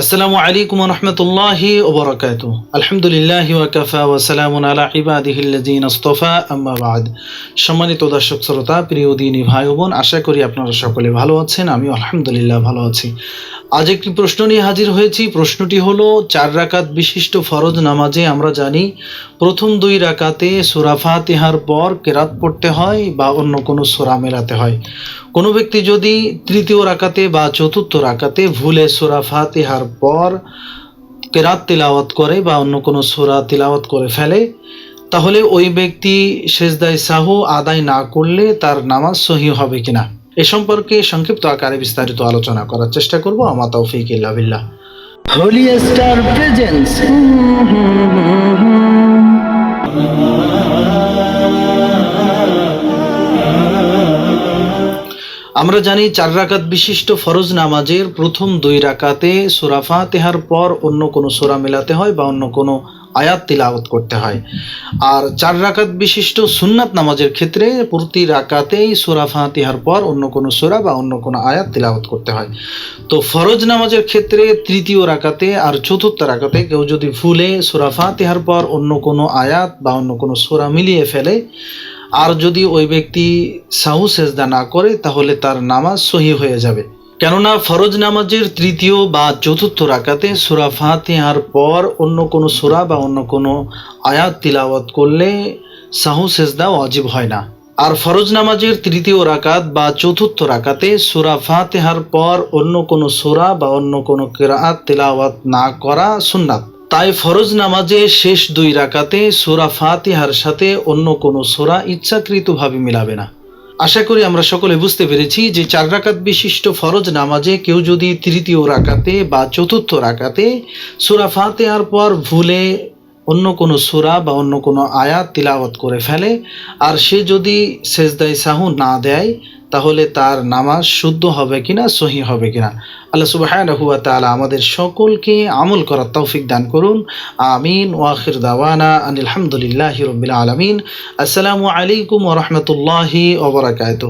আসসালামু আলাইকুম রহমতুল্লাহি ওবরাকাতু আলহামদুলিল্লাহ ওয়াকাফা ওয়াসালামু আলা ইবাদিহিল্লাযিনা ইসতাফা আম্মা বাদ। সম্মানিত দর্শক, শ্রোতা, প্রিয় দিনী ভাই বোন, আশা করি আপনারা সকলে ভালো আছেন আমি আলহামদুলিল্লাহ ভালো আছি। আজ একটি প্রশ্ন নিয়ে হাজির হয়েছি। প্রশ্নটি হলো, চার রাকাত বিশিষ্ট ফরজ নামাজে আমরা জানি, প্রথম দুই রাকাতে সূরা ফাতিহার পর কেরাত পড়তে হয় বা অন্য কোনো সূরা মেলাতে হয়। কোনো ব্যক্তি যদি তৃতীয় রাকাতে বা চতুর্থ রাকাতে ভুলে সূরা ফাতিহার পর কেরাত তিলাওয়াত করে বা অন্য কোনো সোরা তিলাওয়াত করে ফেলে, তাহলে ওই ব্যক্তি সেজদায় সাহু আদায় না করলে তার নামাজ সহি হবে কিনা? এ সম্পর্কে সংক্ষিপ্ত আকারে বিস্তারিত আলোচনা করার চেষ্টা করব। আমা তৌফিক ইল্লা বিল্লাহ। হোলি স্টার প্রেজেন্স আমরা জানি চার রাকাত বিশিষ্ট ফরজ নামাজের প্রথম দুই রাকাতে সূরা তেহার পর অন্য কোনো সূরা মেলাতে হয় বা অন্য কোনো আয়াত তিলাওয়াত করতে হয়। আর চার রাকাত বিশিষ্ট সুন্নাত নামাজের ক্ষেত্রে প্রতি রাকাতেই সূরা ফাতিহার পর অন্য কোনো সূরা বা অন্য কোনো আয়াত তিলাওয়াত করতে হয়। তো ফরজ নামাজের ক্ষেত্রে তৃতীয় রাকাতে আর চতুর্থ রাকাতে কেউ যদি ভুলে সূরা ফাতিহার পর অন্য কোনো আয়াত বা অন্য কোনো সূরা মিলিয়ে ফেলে আর যদি ওই ব্যক্তি সাহু সেজদা না করে, তাহলে তার নামাজ সহি হয়ে যাবে। কেননা ফরজ নামাজের তৃতীয় বা চতুর্থ রাকাতে সুরা ফাতিহার পর অন্য কোনো সুরা বা অন্য কোনো আয়াত তিলাওয়াত করলে সাহু সেজদা অজীব হয় না। আর ফরজ নামাজের তৃতীয় রাকাত বা চতুর্থ রাকাতে সুরা ফাতিহার পর অন্য কোনো সুরা বা অন্য কোনো কেরাত তিলাওয়াত না করা সুন্নাত। তাই ফরজ নামাজে শেষ দুই রাকাতে সোরা ফাতিহার সাথে অন্য কোনো সুরা ইচ্ছাকৃতভাবে মিলাবে না। আশা করি আমরা সকলে বুঝতে পেরেছি যে চার রাকাত বিশিষ্ট ফরজ নামাজে কেউ যদি তৃতীয় রাকাতে বা চতুর্থ রাকাতে সুরা ফাতিহার পর ভুলে অন্য কোনো সুরা বা অন্য কোনো আয়াত তিলাওয়াত করে ফেলে, আর সে যদি সেজদাই সাহু না দেয় তাহলে তার নামাজ শুদ্ধ হবে কিনা, সহি হবে কিনা? আল্লাহ সুবাহান ওয়া তালা আমাদের সকলকে আমল করার তৌফিক দান করুন। আমিন। ওয়াখির দাওয়ানা আনিল হামদুলিল্লাহি আলমিন। আসসালামু আলাইকুম ওরহমতুল্লাহি ওবরাকাত